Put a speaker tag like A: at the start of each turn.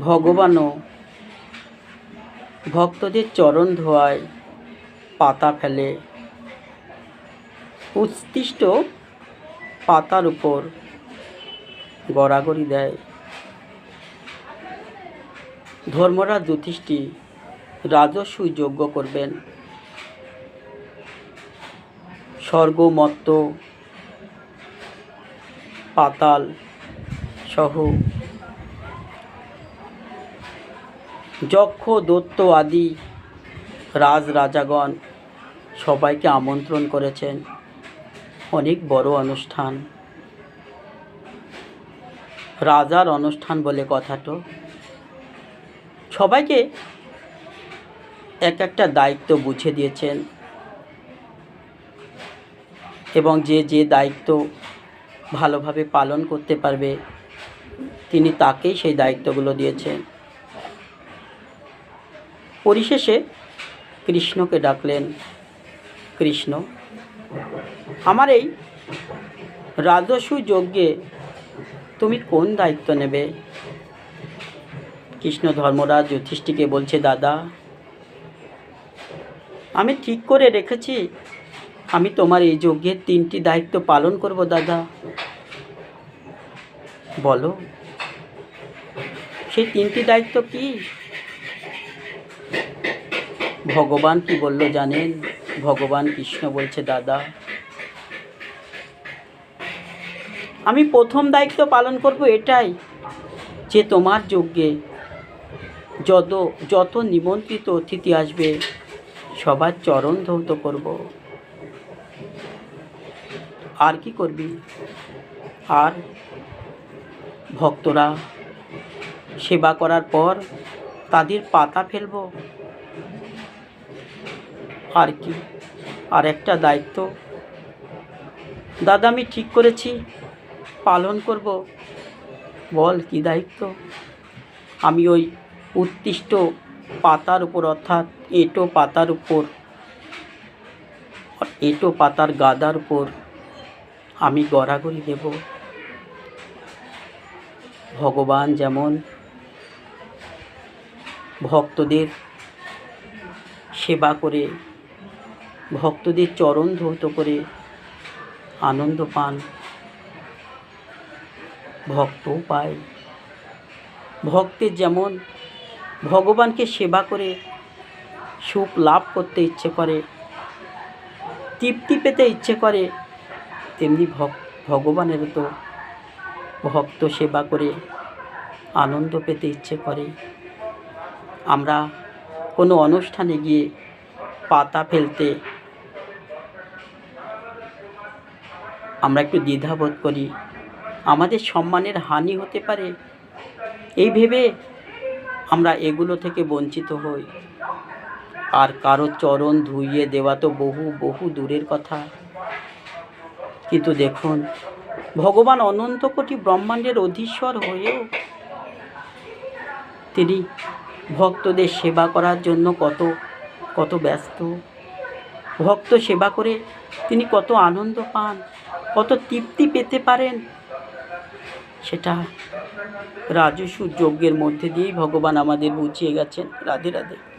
A: ভগবানও। ভক্তদের চরণ ধোয়ায় পাতা ফেলে। উৎকৃষ্ট পাতার উপর গড়াগড়ি দেয়। ধর্মরাজ যুধিষ্ঠি রাজস্ব যজ্ঞ করবেন। স্বর্গমত্ত পাতাল সহ যক্ষ, দত্ত আদি রাজ রাজাগণ সবাইকে আমন্ত্রণ করেছেন। অনেক বড় অনুষ্ঠান। রাজার অনুষ্ঠান বলে কথাটো সবাইকে এক একটা দায়িত্ব বুঝে দিয়েছেন। এবং যে যে দায়িত্ব ভালোভাবে পালন করতে পারবে, তিনি তাকেই সেই দায়িত্বগুলো দিয়েছেন। পরিশেষে কৃষ্ণকে ডাকলেন, কৃষ্ণ, আমার এই রাজস্ব যজ্ঞে তুমি কোন দায়িত্ব নেবে? কৃষ্ণ ধর্মরাজ যুধিষ্ঠিকে বলছে, দাদা, আমি ঠিক করে রেখেছি। আমি তোমার এই যজ্ঞের তিনটি দায়িত্ব পালন করব, দাদা। বলো, সেই তিনটি দায়িত্ব কি? ভগবান কি বলল জানেন? ভগবান কৃষ্ণ বলছে, দাদা, আমি প্রথম দায়িত্ব পালন করব এটাই, যে তোমার যজ্ঞে যত যত নিমন্ত্রিত অতিথি আসবে, সবার চরণ ধৌত করব। আর কি করবি? আর ভক্তরা সেবা করার পর তাদের পাতা ফেলব আর কি, আর একটা দায়িত্ব। দাদা আমি ঠিক করেছি, পালন করব। বল কি দায়িত্ব? আমি ওই উৎকৃষ্ট পাতার উপর অর্থাৎ এঁটো পাতার উপর, এঁটো পাতার গাদার উপর আমি গড়াগড়ি দেব। ভগবান যেমন ভক্তদের সেবা করে ভক্তদের চরণ ধৌত করে আনন্দ পান। ভক্তও পায়। ভক্তের যেমন ভগবানকে সেবা করে, সুখ লাভ করতে ইচ্ছে করে, তৃপ্তি পেতে ইচ্ছে করে, তেমনি ভগবানেরও তো ভক্ত সেবা করে, আনন্দ পেতে ইচ্ছে করে। আমরা কোনো অনুষ্ঠানে গিয়ে পাতা ফেলতে আমরা একটু দ্বিধাবোধ করি। আমাদের সম্মানের হানি হতে পারে। এই ভেবে আমরা এগুলো থেকে বঞ্চিত হই। আর কারও চরণ ধুইয়ে দেওয়া তো বহু বহু দূরের কথা। কিন্তু দেখুন, ভগবান অনন্ত কোটি ব্রহ্মাণ্ডের অধীশ্বর হয়েও তিনি ভক্তদের সেবা করার জন্য কত কত ব্যস্ত। ভক্ত সেবা করে তিনি কত আনন্দ পান। কত তৃপ্তি পেতে পারেন? সেটা রাজস্ব যজ্ঞের মধ্যে দিয়েই ভগবান আমাদের বুঝিয়ে গেছেন। রাধে রাধে।